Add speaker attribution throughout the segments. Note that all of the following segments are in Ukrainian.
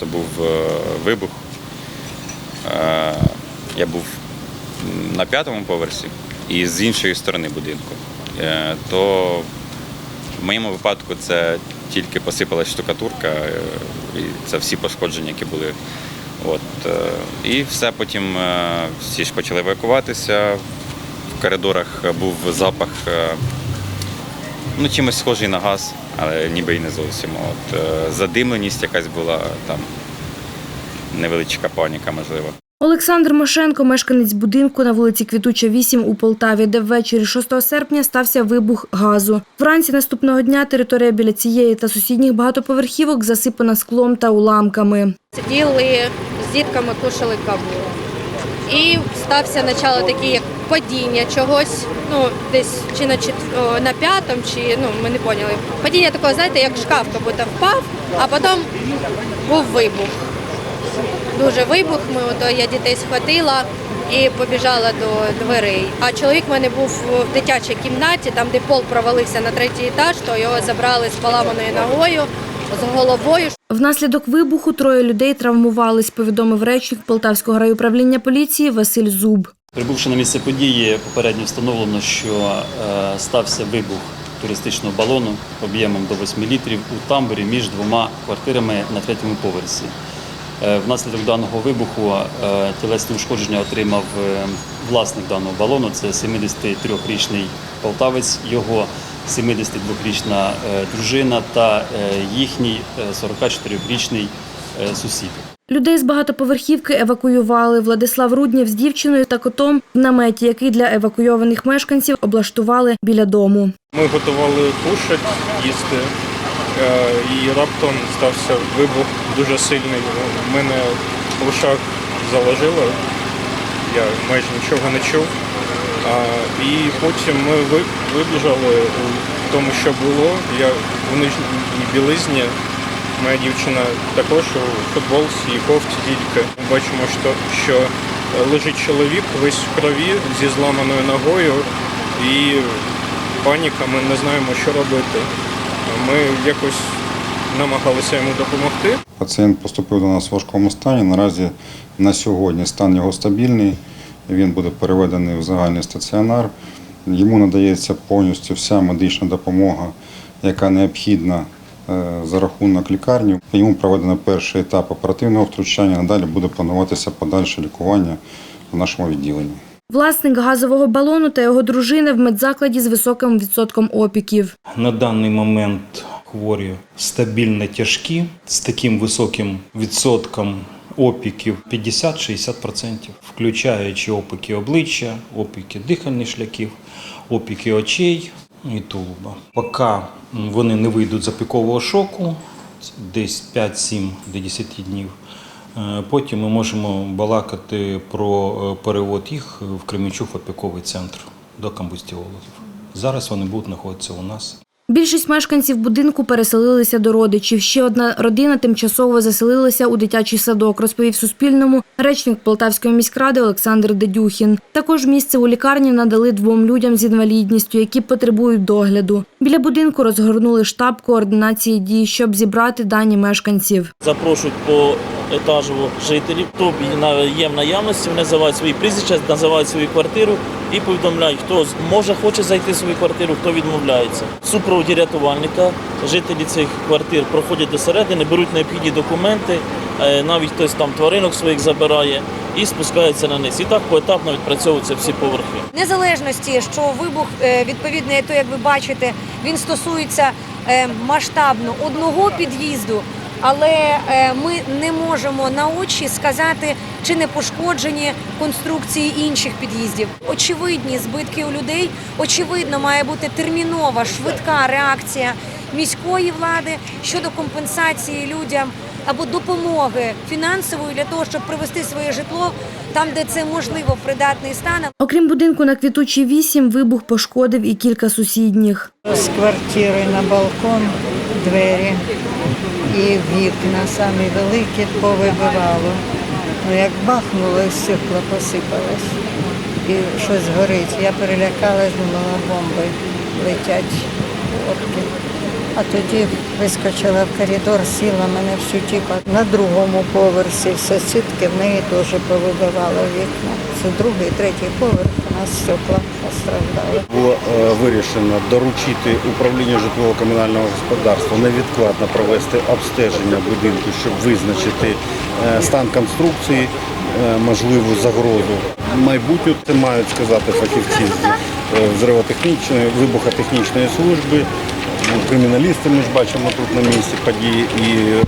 Speaker 1: Це був е, вибух. Е, Я був на п'ятому поверсі і з іншої сторони будинку. Е, То в моєму випадку це тільки посипалась штукатурка, і це всі пошкодження, які були. От, і все потім всі ж почали евакуватися. В коридорах був запах ну, чимось схожий на газ, але ніби і не зовсім. От, е, задимленість якась була, там невеличка паніка, можливо.
Speaker 2: Олександр Мошенко, мешканець будинку на вулиці Квітуча, 8 у Полтаві, де ввечері 6 серпня стався вибух газу. Вранці наступного дня територія біля цієї та сусідніх багатоповерхівок засипана склом та уламками.
Speaker 3: Сиділи з дітками, кушали каву. І стався начало таке, як падіння чогось, ну десь чи на чет... на п'ятому, чи ну ми не поняли. Падіння такого, знаєте, як шкаф, будто впав, а потім був вибух. Дуже вибух. Ми ото я дітей схватила і побіжала до дверей. А чоловік в мене був в дитячій кімнаті, там де пол провалився на третій етаж, то його забрали з поламаною ногою, з головою.
Speaker 2: Внаслідок вибуху троє людей травмувались, повідомив речник Полтавського райуправління поліції Василь Зуб.
Speaker 4: Прибувши на місце події, попередньо встановлено, що е, стався вибух туристичного балону об'ємом до 8 літрів у тамбурі між двома квартирами на третьому поверсі. Е, Внаслідок даного вибуху е, тілесні ушкодження отримав власник даного балону. Це 73-річний полтавець, його 72-річна е, дружина та е, їхній е, 44-річний е, сусід.
Speaker 2: Людей з багатоповерхівки евакуювали. Владислав Руднєв з дівчиною та котом в наметі, який для евакуйованих мешканців облаштували біля дому.
Speaker 5: Ми готували кушать, їсти, і раптом стався вибух дуже сильний. У мене в ушах заложило, я майже нічого не чув. І потім ми вибіжали у тому, що було. Я в нижній білизні. Моя дівчина також у футболці і кофті тільки. Бачимо, що, що лежить чоловік весь в крові зі зламаною ногою і паніка, ми не знаємо, що робити. Ми якось намагалися йому допомогти.
Speaker 6: Пацієнт поступив до нас в важкому стані. Наразі на сьогодні стан його стабільний. Він буде переведений в загальний стаціонар. Йому надається повністю вся медична допомога, яка необхідна е, за рахунок лікарні. Йому проведено перший етап оперативного втручання. Надалі буде плануватися подальше лікування в нашому відділенні.
Speaker 2: Власник газового балону та його дружина в медзакладі з високим відсотком опіків.
Speaker 7: На даний момент хворі стабільно тяжкі з таким високим відсотком опіків 50-60%, включаючи опіки обличчя, опіки дихальних шляхів, опіки очей і тулуба. Поки вони не вийдуть з опікового шоку, десь 5-7 до 10 днів. е, Потім ми можемо балакати про е, перевод їх в Кременчуг опіковий центр до комбустіологів. Зараз вони будуть знаходитися у нас.
Speaker 2: Більшість мешканців будинку переселилися до родичів. Ще одна родина тимчасово заселилася у дитячий садок, розповів Суспільному речник Полтавської міськради Олександр Дедюхін. Також місце у лікарні надали двом людям з інвалідністю, які потребують догляду. Біля будинку розгорнули штаб координації дій, щоб зібрати дані мешканців.
Speaker 8: запрошують по етажу жителів, хто є в наявності, вони називають свої прізвища, називають свою квартиру і повідомляють, хто може хоче зайти в свою квартиру, хто відмовляється. Супроводі рятувальника жителі цих квартир проходять до середини, беруть необхідні документи, е, навіть хтось там тваринок своїх забирає і спускається на низ. І так поетапно відпрацьовуються всі поверхи.
Speaker 9: незалежності, що вибух е, відповідний, то як ви бачите, він стосується е, масштабно одного під'їзду, але е, ми не можемо на очі сказати, чи не пошкоджені конструкції інших під'їздів. Очевидні збитки у людей. Очевидно, має бути термінова, швидка реакція міської влади щодо компенсації людям або допомоги фінансової для того, щоб привести своє житло там, де це можливо в придатний стан.
Speaker 2: Окрім будинку на квітучій 8, вибух пошкодив і кілька сусідніх.
Speaker 10: З квартири на балкон двері і вікна самі великі повибивало. Ну, як бахнуло, і посипалось. І щось горить. Я перелякалась, думала, бомби летять орки. А тоді вискочила в коридор, сіла мене всю тіпа. На другому поверсі сусідки в неї теж повибивало вікна. Це другий, третій поверх у нас стекла постраждали.
Speaker 11: Було е, вирішено доручити управлінню житлово-комунального господарства невідкладно провести обстеження будинку, щоб визначити е, стан конструкції, е, можливу загрозу. Майбутню це мають сказати фахівці взривотехнічної, вибухотехнічної служби. Ну, Криміналісти ми ж бачимо тут на місці події і е,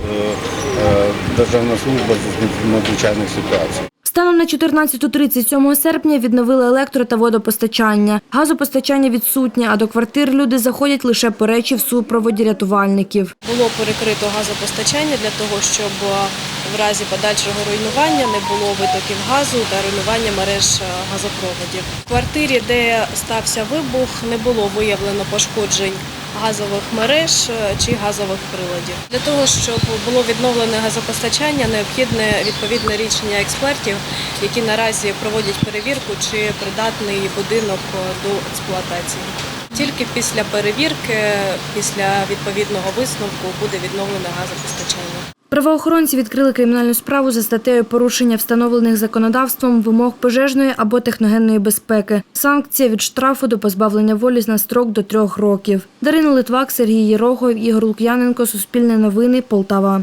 Speaker 11: е, Державна служба з надзвичайних ситуацій.
Speaker 2: Станом на 14.30 7 серпня відновили електро та водопостачання. Газопостачання відсутнє, а до квартир люди заходять лише по речі в супроводі рятувальників.
Speaker 12: Було перекрито газопостачання для того, щоб е, в разі подальшого руйнування не було витоків газу та руйнування мереж е, газопроводів. В квартирі, де стався вибух, не було виявлено пошкоджень газових мереж е, чи газових приладів. Для того, щоб було відновлене газопостачання, необхідне відповідне рішення експертів, які наразі проводять перевірку, чи придатний будинок е, до експлуатації. Тільки після перевірки, після відповідного висновку буде відновлене газопостачання.
Speaker 2: Правоохоронці відкрили кримінальну справу за статтею порушення встановлених законодавством вимог пожежної або техногенної безпеки. Санкція від штрафу до позбавлення волі на строк до трьох років. Дарина Литвак, Сергій Єрохов, Ігор Лук'яненко, Суспільне новини, Полтава.